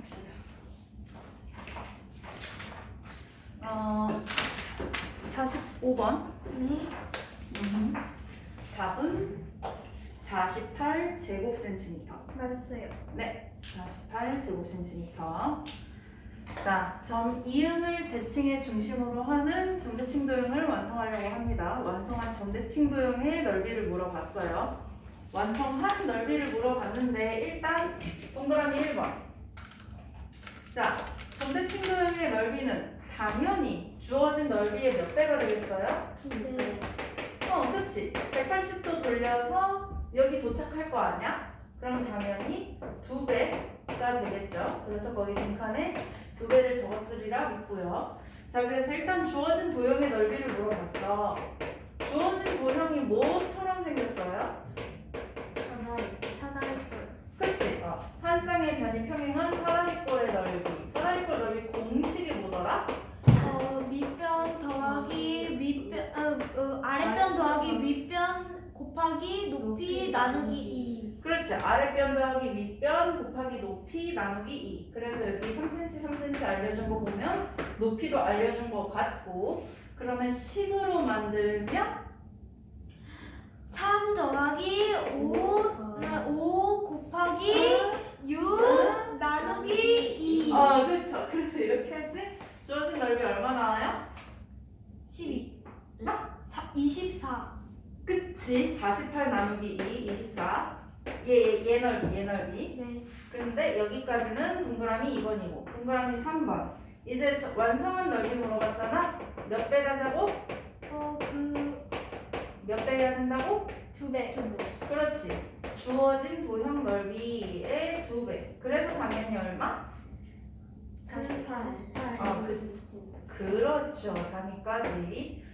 합시다. 어, 45번. 네. 답은 48 제곱 센티미터. 맞았어요. 네, 48 제곱 센티미터. 자, 점 이응을 대칭의 중심으로 하는 점대칭 도형을 완성하려고 합니다. 완성한 점대칭 도형의 넓이를 물어봤어요. 완성한 넓이를 물어봤는데 일단 동그라미 1번. 자, 점대칭 도형의 넓이는 당연히 주어진 넓이의 몇 배가 되겠어요? 네. 어, 그치. 180도 돌려서 여기 도착할 거 아니야? 그럼 당연히 두 배가 되겠죠. 그래서 거기 빈칸에 두 배를 적었으리라 믿고요. 자, 그래서 일단 주어진 도형의 넓이를 물어봤어. 주어진 도형이 뭐처럼 생겼어요? 한 쌍의 변이 평행한 사다리 꼴의 넓이. 사다리 꼴 넓이 공식이 뭐더라? 어, 밑변 더하기 윗변 어, 어, 아랫변 더하기 윗변 곱하기 높이 나누기 2. 그렇지. 아랫변 더하기 윗변 곱하기 높이 나누기 2. 그래서 여기 3cm, 3cm 알려준 거 보면 높이도 알려준 거 같고 그러면 식으로 만들면 3 더하기 5, 5 곱하기 6 나누기 2. 아 그렇죠. 그래서 이렇게 했지. 주어진 넓이 얼마 나와요? 12. 사, 24. 그치. 48 나누기 2, 24. 얘, 얘, 얘 넓이, 얘 넓이. 네. 근데 여기까지는 동그라미 2번이고 동그라미 3번. 이제 저- 완성한 넓이 물어봤잖아. 몇 배가 자고 어, 그, 몇배 해야 된다고? 두 배. 그렇지. 주어진 도형 넓이의 두 배. 그래서 당연히 얼마? 48. 아, 그치. 그렇죠. 단위까지.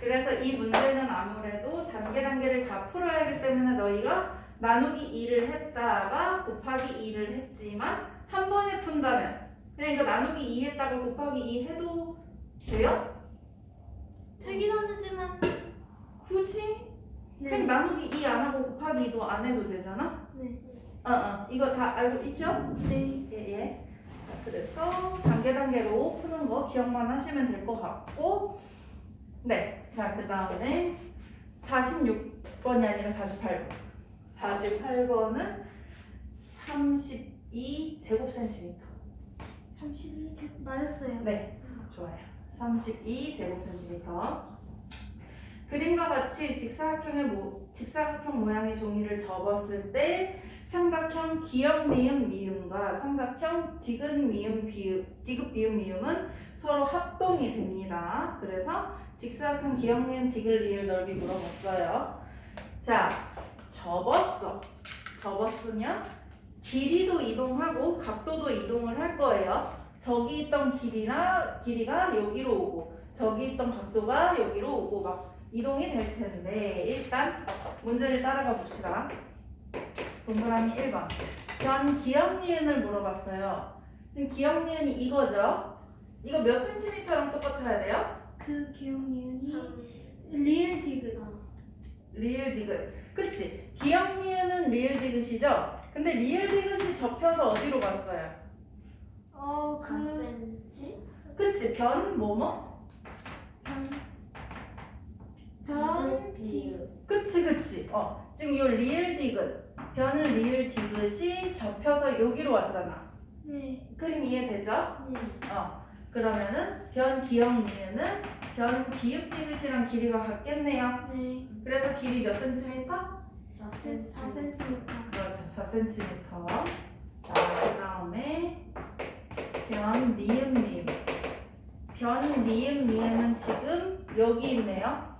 그래서 이 문제는 아무래도 단계 단계를 다 풀어야 하기 때문에 너희가 나누기 2를 했다가 곱하기 2를 했지만 한 번에 푼다면 그러니까 나누기 2 했다가 곱하기 2 해도 돼요? 되긴 하지만, 굳이? 그냥 네. 나누기 2 안 하고 곱하기 2도 안 해도 되잖아? 네. 어, 어. 이거 다 알고 있죠? 네. 예, 예. 자, 그래서 단계 단계로 푸는 거 기억만 하시면 될 것 같고, 네. 자, 그 다음에 46번이 아니라 48번. 48번은 32 제곱센티미터. 32. 제- 맞았어요. 네, 좋아요. 32 제곱센티미터. 그림과 같이 직사각형의 모, 직사각형 모양의 종이를 접었을 때 삼각형 기역 니은 미음과 삼각형 디귿 미음 비음 디귿 비음 미음은 서로 합동이 됩니다. 그래서 직사각형 기역 니은 디귿 리을 넓이 물어봤어요. 자, 접었어. 접었으면 길이도 이동하고 각도도 이동을 할 거예요. 저기 있던 길이나 길이가 여기로 오고 저기 있던 각도가 여기로 오고 막 이동이 될 텐데 일단 문제를 따라가 봅시다. 동그라미 1번. 변 기억 니은을 물어봤어요. 지금 기억 니은이 이거죠? 이거 몇 센티미터랑 똑같아야 돼요? 그 기억 니은이 리을 디귿. 리을 디귿. 그치? 기억 니은은 리을 디귿이죠? 근데 리을 디귿이 접혀서 어디로 갔어요? 어, 그 그치? 변 뭐뭐? 변, 변, 디, 그치 그치. 어 지금 요 리을 디귿 변은 리을 디귿이 접혀서 여기로 왔잖아. 네, 그림 이해되죠? 네, 어 그러면은 변 기억 리을은 변 비읍 디귿이랑 길이가 같겠네요. 네. 그래서 길이 몇 센티미터? 4cm. 그렇죠 4센티미터. 자그 다음에 변 니은 미음 변 니은 미음은 지금 여기 있네요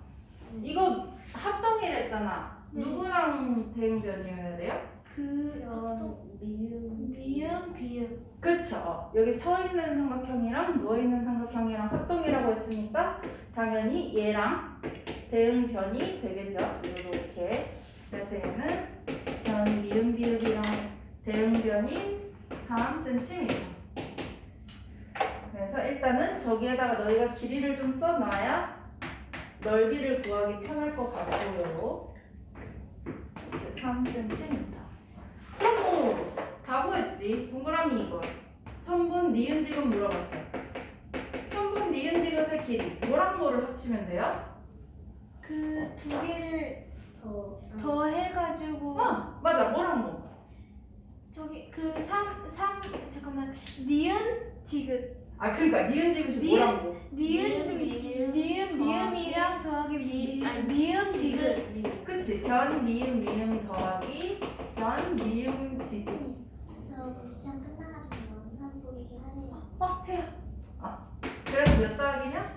이거 합동이랬잖아 네. 누구랑 대응변이어야 돼요? 그, 또, 미음, 비음. 그쵸. 여기 서 있는 삼각형이랑 누워 있는 삼각형이랑 합동이라고 했으니까 당연히 얘랑 대응변이 되겠죠. 이렇게. 그래서 얘는 변 미음 비읍이랑 대응변이 3cm. 그래서 일단은 저기에다가 너희가 길이를 좀 써놔야 넓이를 구하기 편할 것 같고요. 3cm. 그럼 뭐, 다 구했지. 동그라미 이거. 니은 디귿 물어봤어요. 3번 니은 디귿의 길이 뭐랑 뭐를 합치면 돼요? 그 두 개를 더. 더 해가지고 어 맞아 뭐랑 뭐? 저기 그 삼 삼 잠깐만 니은 디귿 아 그러니까 니은 디귿이 니은? 뭐랑 뭐? 니은 미음, 니은 미음이랑 더하기 미, 아니, 미음 디귿 그치 변 니은 미음 더하기 변 니은 디귿 저 시험 끝나가지고 영상 보이게 하네요. 어 해요. 아 그래서 몇 더하기냐?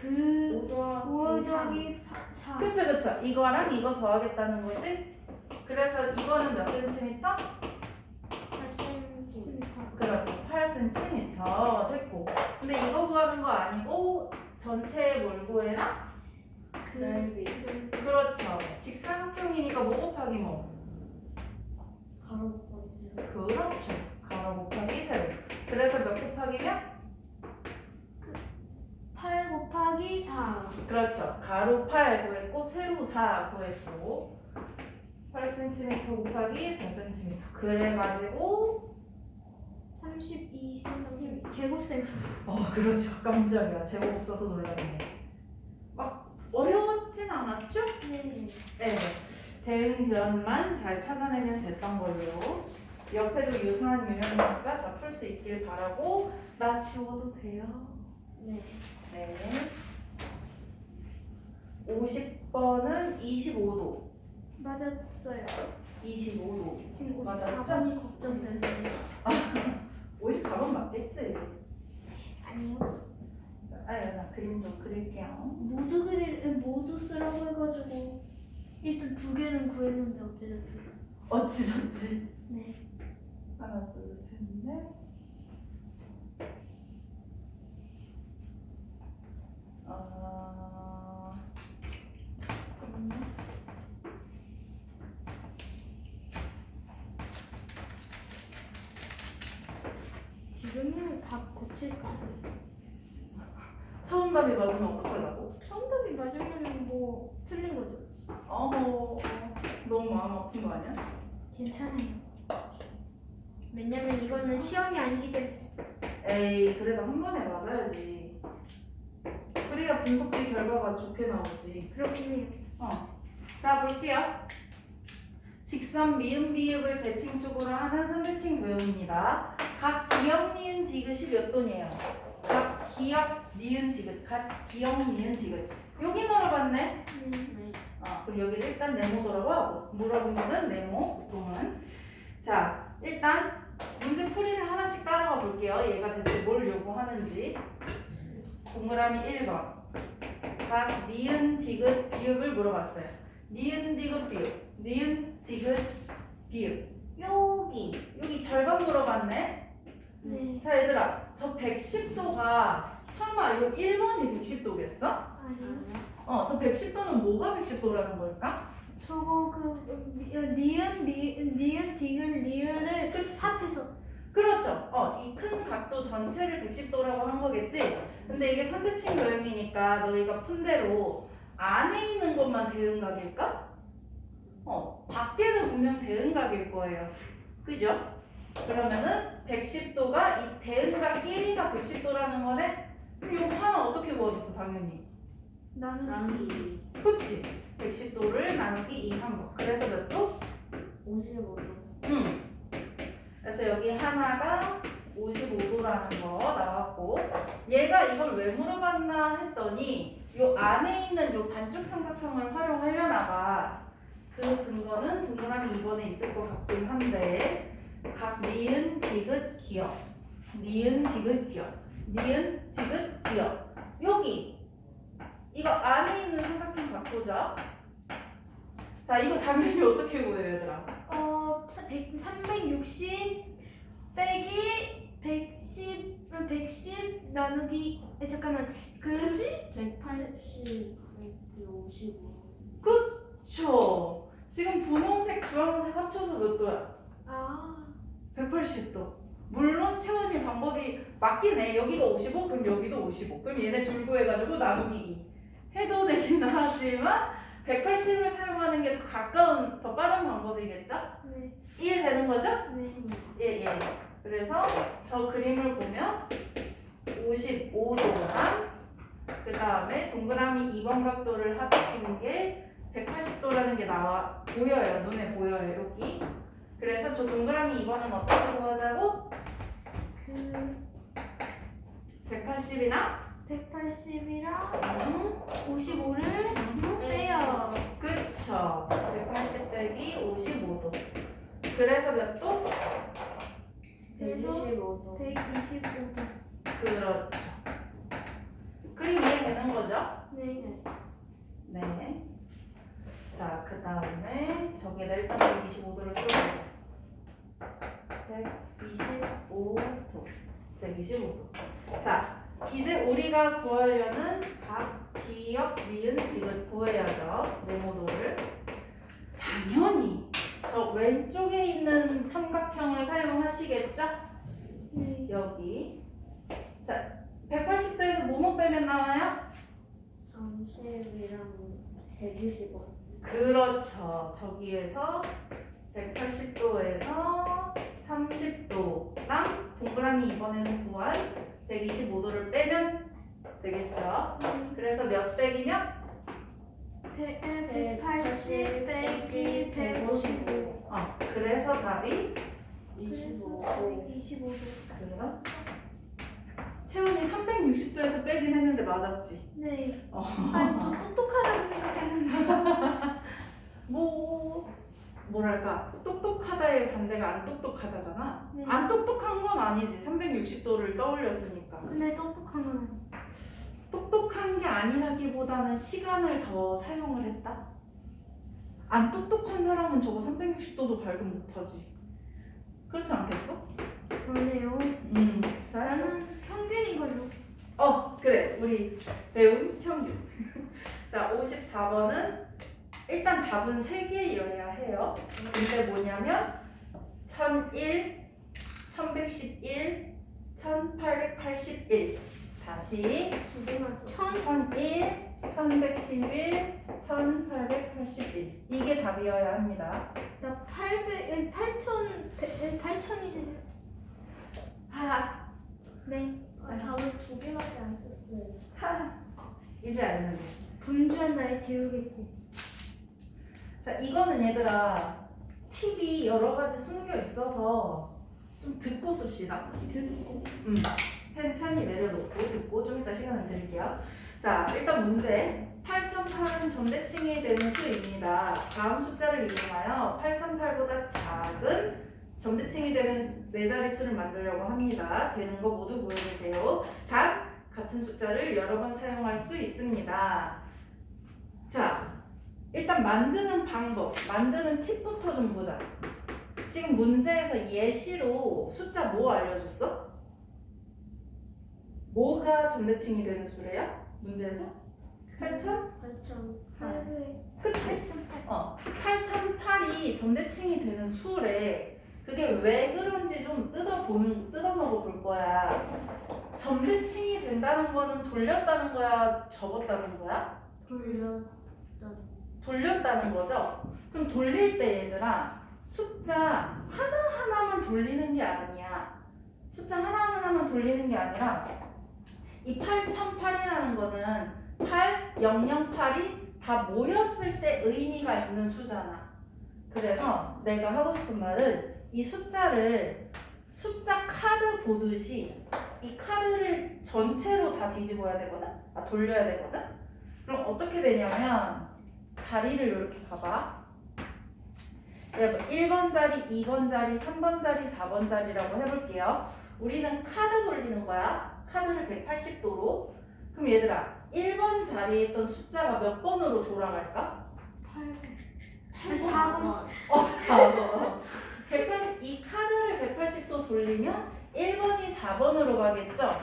그5 더하기 5 삼. 더하기 4 그쵸 그쵸 이거랑 이거 더하겠다는 거지? 그래서 이거는 몇 센티미터? 8cm. 그렇죠 8cm 됐고 근데 이거 구하는 거 아니고 전체 뭘 구해라? 그 넓이. 그렇죠 직사각형이니까 뭐 곱하기 뭐? 가로 곱하기 그렇죠 가로 곱하기 세로 그래서 몇 곱하기면? 8 곱하기 4 그렇죠 가로 8 구했고 세로 4 구했고 8cm 곱하기 4cm 그래가지고 32cm 제곱 센티미터. 어 그렇죠. 깜짝이야. 제곱 없어서 놀랐네. 막 어려웠진 않았죠? 네. 네. 대응 변만 잘 찾아내면 됐던 걸로. 옆에도 유사한 유형이니까 다 풀 수 있길 바라고 나 지워도 돼요? 네. 네. 50번은 25도. 맞았어요. 25도. 지금 맞았죠? 54번이 걱정되네요 54번 맞겠지? 아니요. 자, 아, 나 그림 좀 그릴게요. 모두 그릴 모두 쓰라고 해가지고 일단 두 개는 구했는데 어찌됐지 어찌저찌? 네. 하나 둘 셋 넷 지금은 답 고칠까 처음 답이 맞으면 어떡하려고? 처음 답이 맞으면 뭐 틀린 거죠. 어머 너무 마음 아픈 거 아니야? 괜찮아요. 왜냐면 이거는 시험이 아니기 때문에. 에이 그래도 한 번에 맞아야지. 그래야 분석지 결과가 좋게 나오지. 그렇긴 해요. 어. 자 볼게요 직선 미음 비읍을 대칭축으로 하는 선대칭 도형입니다. 각 기역 니은 디귿이 몇 돈이에요? 각 기역 니은 디귿 각 기역 니은 디귿. 여기 물어봤네. 어, 그럼 여기를 일단 네모더라고 하고 물어본 거는 네모 보통은. 자 일단 문제 풀이를 하나씩 따라가 볼게요. 얘가 대체 뭘 요구하는지. 동그라미 1번. 각 니은 디귿 비읍을 물어봤어요. 니은 디귿 비읍 니은 디귿 비읍 여기 여기 절반 물어봤네 네 자 얘들아 저 110도가 설마 요 1번이 110도겠어? 아니요 어 저 110도는 뭐가 110도라는 걸까? 저거 그 니은 미 니은 디귿 리을을 그치 합해서 그렇죠. 어, 이 큰 각도 전체를 110도라고 한 거겠지? 근데 이게 선대칭 도형이니까 너희가 푼 대로 안에 있는 것만 대응각일까? 분명 대응각일 거예요. 그죠? 그러면은 110도가 이 대응각 1이가 110도라는 거네? 그럼 이거 하나 어떻게 구워졌어, 당연히? 나누기 나누기 그치? 110도를 나누기 2 한 거. 그래서 몇 도? 55도. 음. 그래서 여기 하나가 55도라는 거 나왔고 얘가 이걸 왜 물어봤나 했더니 요 안에 있는 요 반쪽 삼각형을 활용하려나 봐. 그 근거는 동그라미 2번에 있을 것 같긴 한데 각 니은, 디귿, 기역 니은, 디귿, 기역 니은, 디귿, 기역 여기. 이거 안에 있는 삼각형 각도죠? 자 이거 당연히 어떻게 구해요 얘들아? 어 100, 360 빼기 110 110 나누기 에, 잠깐만. 그 180, 155. 그쵸 지금 분홍색, 주황색 합쳐서 몇 도야? 아 180도 물론 채원이 방법이 맞긴 해 여기가 55 그럼 여기도 55 그럼 얘네 둘 구해가지고 나누기 2 해도 되긴 하지만 180을 사용하는 게 더 가까운 더 빠른 방법이겠죠? 네. 이해되는 거죠? 네. 예 예 그래서 저 그림을 보면 55도랑 그 다음에 동그라미 2번 각도를 합친 게 180도라는 게 나와 보여요. 눈에 보여요. 여기. 그래서 저 동그라미 2번은 어떻게 구하자고? 그 180이랑 180이랑 음, 55를 빼요. 그쵸. 180 빼기 55도. 그래서 몇 도? 그래서 125도. 125도. 그렇죠. 그림 이해되는 거죠? 네. 네. 자, 그 다음에 저기에다 일단 125도를 써볼게요. 125도. 125도. 자, 이제 우리가 구하려는 각 기역, 니은, 지읒 구해야죠. 네모도를. 당연히 저 왼쪽에 있는 삼각형을 사용하시겠죠? 네. 여기. 자, 180도에서 뭐뭐 빼면 나와요? 30이랑 125. 그렇죠. 저기에서 180도에서 30도랑 동그라미 2번에서 구한 125도를 빼면 되겠죠. 그래서 몇 빼기면? 180 빼기 155. 어, 그래서 답이 25도. 125도. 그렇죠. 채원이 360도에서 빼긴 했는데 맞았지. 네. 어. 아니 저 똑똑하다고 생각했는데. 뭐 뭐랄까 똑똑하다의 반대가 안 똑똑하다잖아. 네. 안 똑똑한 건 아니지. 360도를 떠올렸으니까. 근데 똑똑한 건 아니에요. 똑똑한 게 아니라기보다는 시간을 더 사용을 했다. 안 똑똑한 사람은 저거 360도도 발견 못하지. 그렇지 않겠어? 그러네요. 음. 잘했어. 나는 평균인 걸로. 어 그래 우리 배운 평균. 자 54번은 일단 답은 3개여야 해요. 근데 뭐냐면 1001, 1111, 1881 다시 두 개만 써. 1001, 1111, 1881 이게 답이어야 합니다. 나 800, 8천, 8천이. 하, 네. 아, 답을 두 개밖에 안 썼어요. 하. 이제 알면 돼. 분주한 나의 지우겠지. 자, 이거는 얘들아 팁이 여러 가지 숨겨 있어서 좀 듣고 씁시다. 듣고. 음, 펜 편히 내려놓고 듣고 좀 이따 시간을 드릴게요. 자, 일단 문제. 8008은 점대칭이 되는 수입니다. 다음 숫자를 이용하여 8008보다 작은 점대칭이 되는 네 자릿수를 만들려고 합니다. 되는 거 모두 구해주세요. 단, 같은 숫자를 여러 번 사용할 수 있습니다. 자, 일단 만드는 방법, 만드는 팁부터 좀 보자. 지금 문제에서 예시로 숫자 뭐 알려줬어? 뭐가 점대칭이 되는 수래요? 문제에서? 8,000? 8천. 800. 그치? 어, 8008이 점대칭이 되는 수래. 그게 왜 그런지 좀 뜯어보는, 뜯어먹어 볼 거야. 점대칭이 된다는 거는 돌렸다는 거야? 접었다는 거야? 돌려. 돌렸다는 거죠? 그럼 돌릴 때 얘들아, 숫자 하나하나만 돌리는 게 아니야. 숫자 하나하나만 돌리는 게 아니라, 이 8008이라는 거는 8, 008이 다 모였을 때 의미가 있는 수잖아. 그래서 내가 하고 싶은 말은 이 숫자를 숫자 카드 보듯이 이 카드를 전체로 다 뒤집어야 되거든? 아, 돌려야 되거든? 그럼 어떻게 되냐면 자리를 이렇게 봐봐. 여러분 1번 자리, 2번 자리, 3번 자리, 4번 자리라고 해볼게요. 우리는 카드 돌리는 거야. 카드를 180도로. 그럼 얘들아 1번 자리에 있던 숫자가 몇 번으로 돌아갈까? 8. 4번. 어, 4번. 180, 이 카드를 180도 돌리면 1번이 4번으로 가겠죠?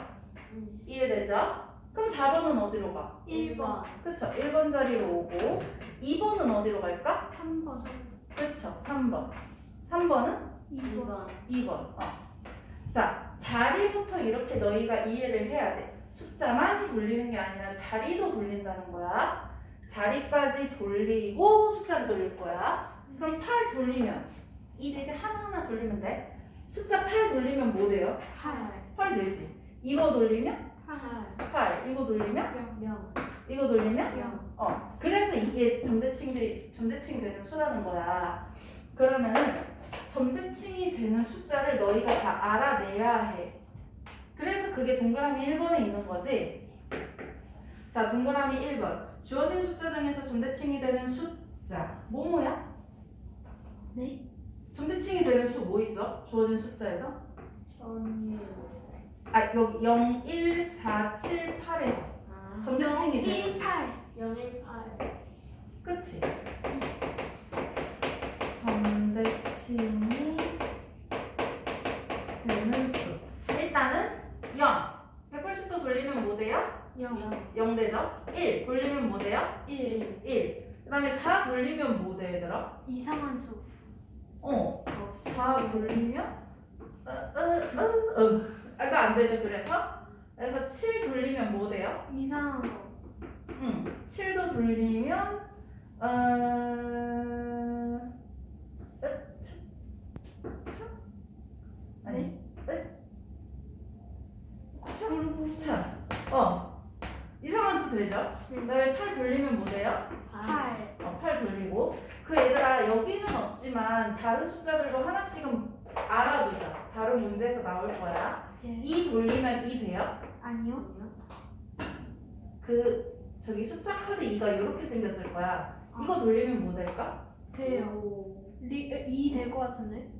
음. 이해되죠? 그럼 4번은 어디로 가? 1번. 그쵸? 1번 자리로 오고 2번은 어디로 갈까? 3번. 그쵸? 3번. 3번은 2번. 2번. 어. 자, 자리부터 이렇게 너희가 이해를 해야 돼. 숫자만 돌리는 게 아니라 자리도 돌린다는 거야. 자리까지 돌리고 숫자를 돌릴 거야. 그럼 8 돌리면 이제 이제 하나하나 돌리면 돼. 숫자 8 돌리면 뭐 돼요? 8 8 되지. 이거 돌리면 8 8. 이거 돌리면 0 이거 돌리면 0 어. 그래서 이게 점대칭들이 점대칭 되는 수라는 거야. 그러면은 점대칭이 되는 숫자를 너희가 다 알아내야 해. 그래서 그게 동그라미 1번에 있는 거지. 자, 동그라미 1번. 주어진 숫자 중에서 점대칭이 되는 숫자. 뭐뭐야? 네? 점대칭이 되는 수 뭐 있어? 주어진 숫자에서? 아, 여기 0, 1, 4, 7, 8에서. 아. 점대칭이 0 되는 1 수. 8 018. 그치? 점대칭이 되는 수. 일단은 0. 180도 돌리면 뭐 돼요? 0 0 되죠? 1 돌리면 뭐 돼요? 1 1. 그 다음에 4 돌리면 뭐 돼, 얘들아? 이상한 수 어. 4 돌리면? 어, 어, 어, 어. 아까 안 되죠, 그래서? 그래서 7 돌리면 뭐 돼요? 이상한 거 응. 7도 돌리면, 어, 으, 차, 차? 아니, 으, 차, 차. 어. 이상한 수 되죠? 그 다음에 8 돌리면 뭐 돼요? 8 어, 8 돌리고. 그 얘들아, 여기는 없지만 다른 숫자들도 하나씩은 알아두자. 다른 문제에서 나올 거야. 예. 2 돌리면 2 돼요? 아니요 그, 저기 숫자 카드 2가 이렇게 생겼을 거야. 이거 돌리면 뭐 될까? 돼요 리, 2될것 같은데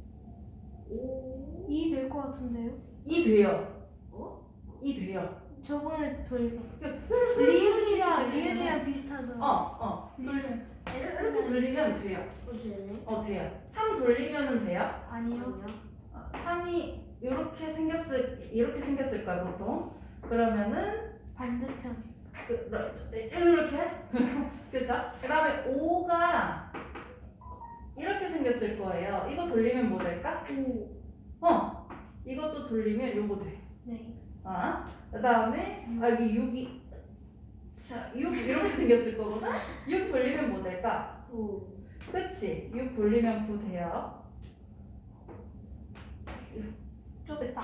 2될것 같은데요 2 돼요. 어? 2 돼요. 저번에 돌려 리을이랑 리을이랑 비슷하더라 어, 어. 리 을 이렇게 돌리면 돼요. 어, 돼요. 3 돌리면은 돼요? 아니요 어, 3이 이렇게 생겼을, 이렇게 생겼을 거야, 보통. 그러면은, 반대편 그, 러- 이렇게? 그죠? 그 다음에 5가 이렇게 생겼을 거예요. 이거 돌리면 뭐 될까? 5 어, 이것도 돌리면 요거 돼. 네 아, 그 다음에 아 여기 6이 자, 6 이렇게 생겼을 거거든? 6 돌리면 뭐 될까? 9. 그치? 6 돌리면 9 돼요. 좁다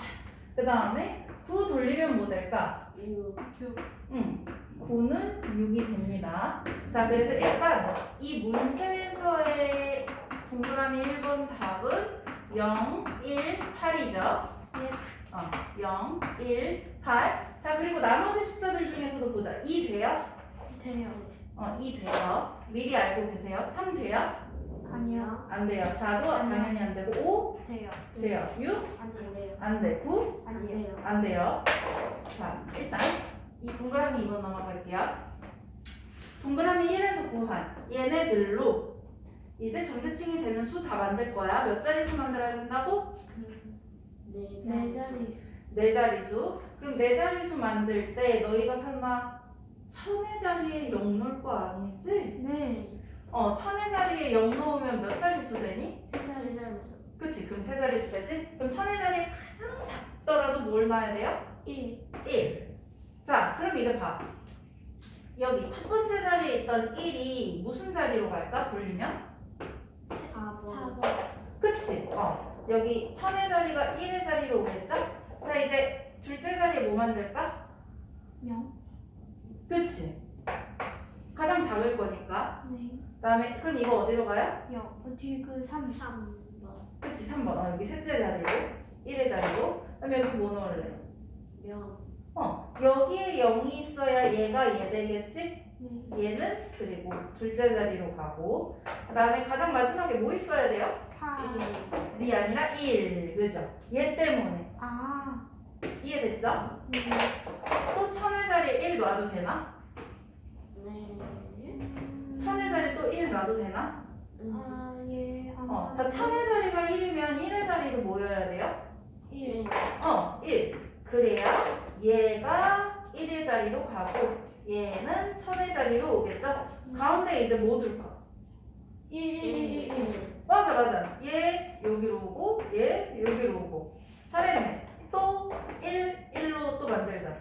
그 다음에 9 돌리면 뭐 될까? 6. 응, 9는 6이 됩니다. 자, 그래서 일단 이 문제에서의 동그라미 1번 답은 0, 1, 8이죠. 예. 어, 0, 1, 8. 자, 그리고 나머지 숫자들 중에서도 보자. 2 돼요? 돼요 어, 2 돼요. 미리 알고 계세요. 3 돼요? 아니요 안 돼요. 4도 아니요. 당연히 안 되고 5 돼요 돼요. 6안 돼요 돼요. 안 돼. 9 안 돼요 안 돼요. 자, 일단 이 동그라미 2번 넘어갈게요. 동그라미 1에서 구한 얘네들로 이제 점대칭이 되는 수 다 만들 거야. 몇 자리 수 만들어야 된다고? 네. 네 자리 수 네 자리 수. 그럼 네 자리 수 만들 때 너희가 설마 천의 자리에 0 넣을 거 아니지? 네 어, 천의 자리에 0 넣으면 몇 자리 수 되니? 세 자리 수 그치? 그럼 세 자리 수 되지? 그럼 천의 자리에 가장 작더라도 뭘 넣어야 돼요? 1 1. 자, 그럼 이제 봐. 여기 첫 번째 자리에 있던 1이 무슨 자리로 갈까? 돌리면? 4번. 4번 그치? 어. 여기 천의 자리가 1의 자리로 오겠죠? 자, 이제 둘째 자리에 뭐 만들까? 0 그치? 가장 작을 거니까. 네 그 다음에, 그럼 이거 어디로 가요? 0 어, 뒤에 그 3 3번. 그치? 3번. 어, 여기 셋째 자리로. 1의 자리로. 그 다음에 여기 뭐 넣을래? 명. 어. 여기에 0이 있어야 얘가 얘 되겠지? 네 얘는 그리고 둘째 자리로 가고 그 다음에 가장 마지막에 뭐 있어야 돼요? 8이 아니라 1 그죠? 얘 때문에 아 이해됐죠? 네. 또 천의 자리에 1 놔도 되나? 네. 천의 자리에 또1 놔도 되나? 아, 예. 아마 어, 자 천의 자리가 1이면 1의 자리도 뭐여야 돼요? 1. 어, 1 그래야 얘가 1의 자리로 가고 얘는 천의 자리로 오겠죠? 가운데 이제 뭐 둘까? 1, 1, 1, 1. 맞아 맞아 얘 여기로 오고 얘 여기로 오고 잘했네 또 1, 1로 또 만들자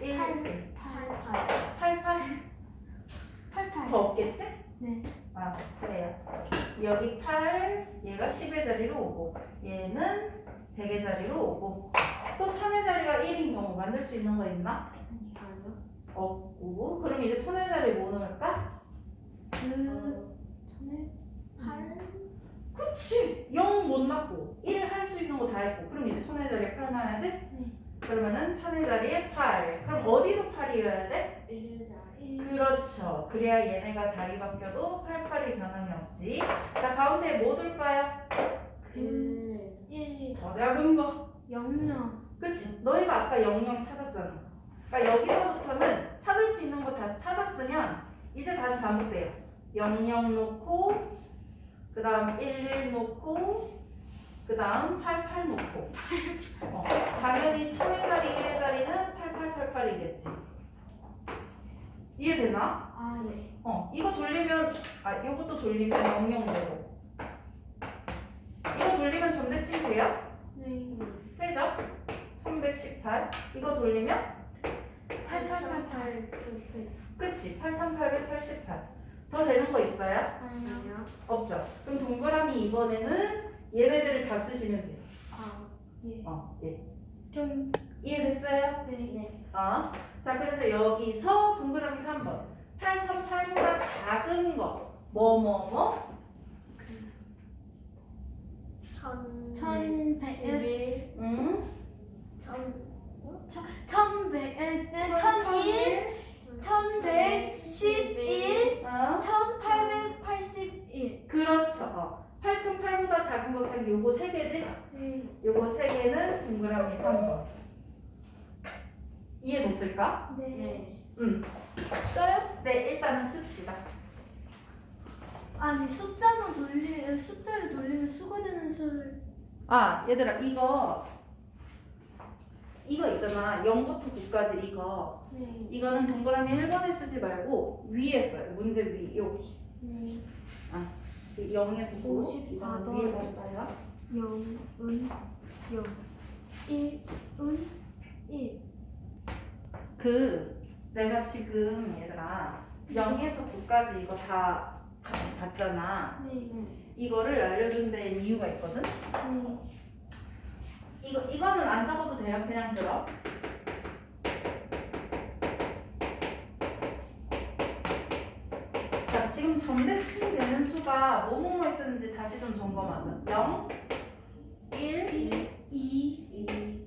1, 1, 8, 88. 8, 8 88. 더 없겠지? 네. 아 그래요 여기 8 얘가 10의 자리로 오고 얘는 100의 자리로 오고 또 1000의 자리가 1인 경우 만들 수 있는 거 있나? 아니요. 없고 그럼 이제 1000의 자리 뭐 넣을까? 그 전에 8 그치 0못 넣고 1 할 수 있는 거 다 했고 그럼 이제 1000의 자리에 8 넣어야지? 그러면은 1000의 자리에 8 그럼 어디도 8이어야 돼? 1자. 그렇죠 그래야 얘네가 자리 바뀌어도 88이 변함이 없지 자 가운데 뭐 둘까요? 그 1. 더 작은 거 영영 그치? 너희가 아까 00 찾았잖아. 그러니까 여기서부터는 찾을 수 있는 거 다 찾았으면 이제 다시 반복돼요. 00 놓고 그 다음 11 놓고 그 다음 88 놓고 어, 당연히 1000의 자리 1의 자리는 8888이겠지. 이해되나? 아 예. 어, 이거 돌리면 아, 이것도 돌리면 00되고 이거 돌리면 전대칭 돼요? 네. 되죠? 1118 이거 돌리면 8888 그치 8888 더 되는 거 있어요? 아니요. 없죠. 그럼 동그라미 2번에는 얘네들을 다 쓰시면 돼요. 아, 예. 어, 예. 좀, 이해됐어요? 네. 네. 어. 자, 그래서 여기서 동그라미 3번. 8,800보다 작은 거. 뭐, 뭐, 뭐? 천, 천백, 십일, 음? 천, 천백, 네, 천, 천일, 1111, 1881. 어? 그렇죠. 어. 8.8보다 작은 것은 요거 세 개지? 네. 요거 세 개는 동그라미 3번. 이해됐을까? 네. 네. 응. 써요? 네, 일단은 씁시다. 아니 숫자만 돌리 숫자를 돌리면 수가 되는 수를 아, 얘들아, 이거 이거 있잖아. 0부터 9까지 이거. 네. 이거는 동그라미 1번에 쓰지 말고 위에 써요. 문제 위 여기. 네. 0에서 9 54 이거는 위에다 써요? 영은 영. 일은 일. 그 내가 지금 얘들아 0에서 9까지 이거 다 같이 봤잖아. 네. 이거를 알려준 데에 이유가 있거든? 네. 이거 이거는 안 적어도 돼요 그냥 들어 자 지금 점대칭 되는 수가 뭐뭐뭐 있었는지 다시 좀 점검하자 0 1 일, 이, 이.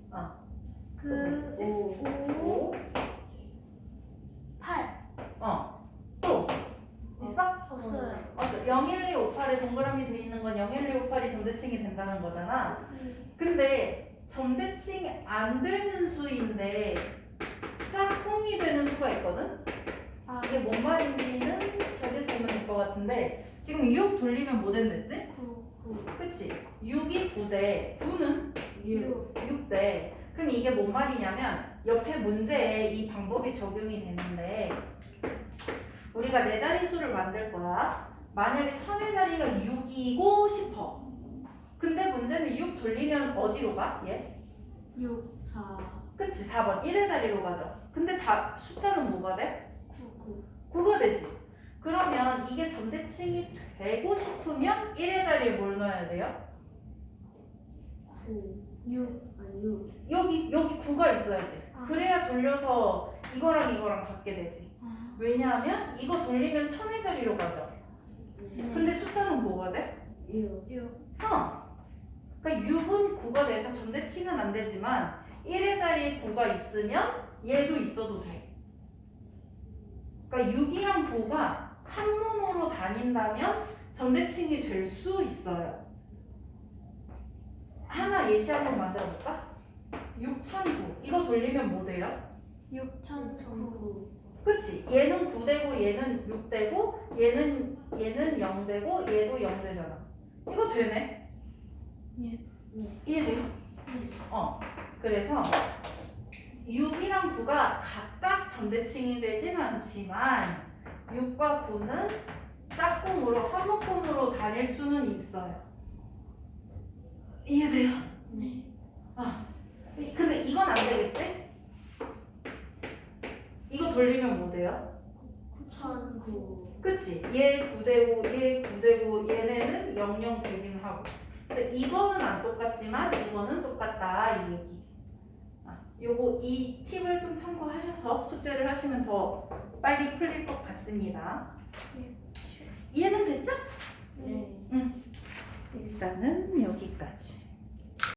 그, 또 오, 오, 팔. 어, 또 있어? 없어요. 맞아. 0, 1, 2, 5, 8에 동그라미 돼 있는 건 0, 1, 2, 5, 8이 점대칭이 된다는 거잖아. 근데 점대칭이 안 되는 수인데 짝꿍이 되는 수가 있거든? 아, 이게 뭔 말인지는 저기서 보면 될 것 같은데 지금 6 돌리면 뭐 된댔지? 구, 그치? 6이 9대 9는 육. 6대 그럼 이게 뭔 말이냐면 옆에 문제에 이 방법이 적용이 되는데 우리가 네 자리 수를 만들 거야 만약에 천의 자리가 6이고 싶어 근데 문제는 6 돌리면 어디로 가? 얘? 육, 사. 그치 4번 1의 자리로 가죠 근데 다 숫자는 뭐가 돼? 구. 구. 9가 되지 그러면 이게 전대칭이 되고 싶으면 1의 자리에 뭘 넣어야 돼요? 구. 육. 아니 육. 여기 여기 9가 있어야지 아. 그래야 돌려서 이거랑 이거랑 같게 되지 아, 왜냐하면 이거 돌리면 천의 자리로 가죠. 네. 근데 숫자는 뭐가 돼? 육. 육. 어. 그러니까 6은 9가 돼서 전대칭은 안 되지만 1의 자리에 9가 있으면 얘도 있어도 돼. 그러니까 6이랑 9가 한 몸으로 다닌다면 전대칭이 될 수 있어요. 하나 예시 한번 만들어 볼까? 6009 이거 돌리면 뭐 돼요? 육천 구. 구. 그치? 얘는 9되고 얘는 6되고 얘는 얘는 0되고 얘도 0되잖아. 이거 되네. 예. 네. 이해돼요? 어. 그래서 6이랑 9가 각각 전대칭이 되진 않지만 6과 9는 짝꿍으로 한 묶음으로 다닐 수는 있어요. 이해돼요? 네. 근데 이건 안 되겠지? 이거 돌리면 뭐 돼요? 천. 9 그치? 얘 9대고 얘 9대고 얘네는 00 100하고 그래서 이거는 안 똑같지만 이거는 똑같다 이 얘기 아, 요거 이 팁을 좀 참고하셔서 숙제를 하시면 더 빨리 풀릴 것 같습니다 예. 이해는 됐죠? 네. 일단은